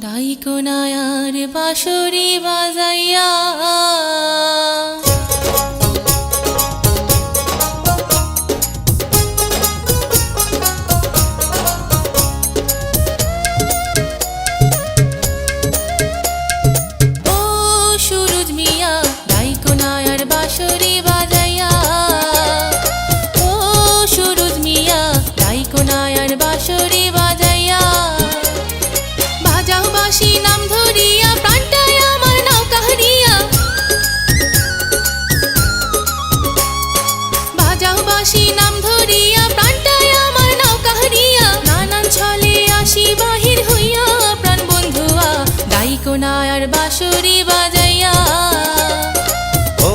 দাইকোনায়ার বাঁশরি বাজাইয়া। বাজাইয়া। ও সুরুজ মিয়া দাইকোনায়ার বাঁশরি বাজাইয়া বাসি নাম ধরিয়া আসি বাজাইয়া। ও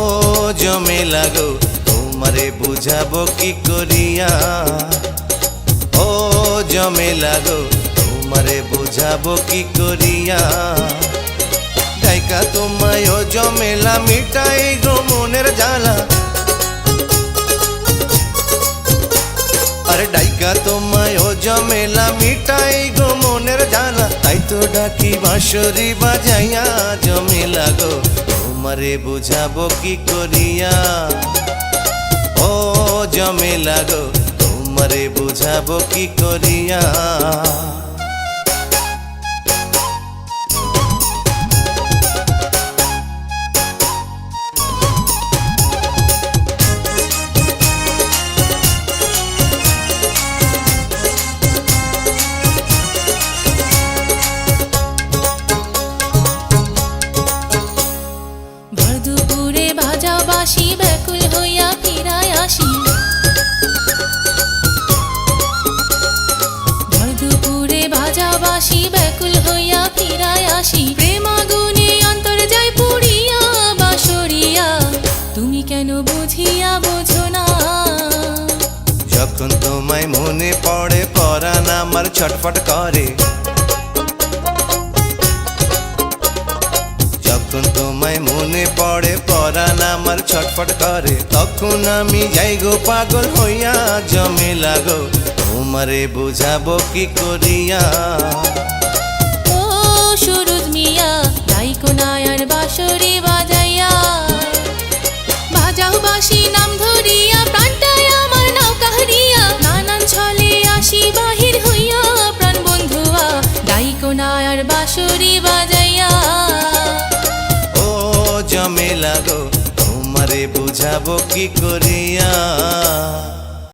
জমে লাগো, তোমারে বুঝাবো কি করিয়া? ও জমে লাগো, তোমারে বুঝাবো কি করিয়া? গায়িকা তোমায় ও জমেলা মিটাই গো মনের জ্বালা ডাইকা তোমায় ও জমেলা মিটাই গো মনের জানা তাই তো ডাকি বাঁশরি বাজাইয়া জমেলা গো। তোমারে বুঝাবো কি করিয়া? ও জমেলা গো, তোমারে বুঝাবো কি করিয়া? দুপুরে বাজাও বাসি ব্যাকুল হইয়া ফিরায় আসি। দুপুরে বাজাও বাসি ব্যাকুল হইয়া ফিরায় আসি। প্রেম আগুনে অন্তর যায় পুড়িয়া বাসরিয়া তুমি কেন বুঝিয়া বোঝো না? যখন তোমায় মনে পড়ে, পরাণ আমার ছটফট করে। যখন তোমায় মনে পড়ে পরাণ আমার ছটফট করে। তখন আমি যাই গো পাগল হইয়া, জমে লাগো। তোমারে বুঝাবো কি করিয়া? জমে লাগো তোমারে বুঝাবো কি করিয়া?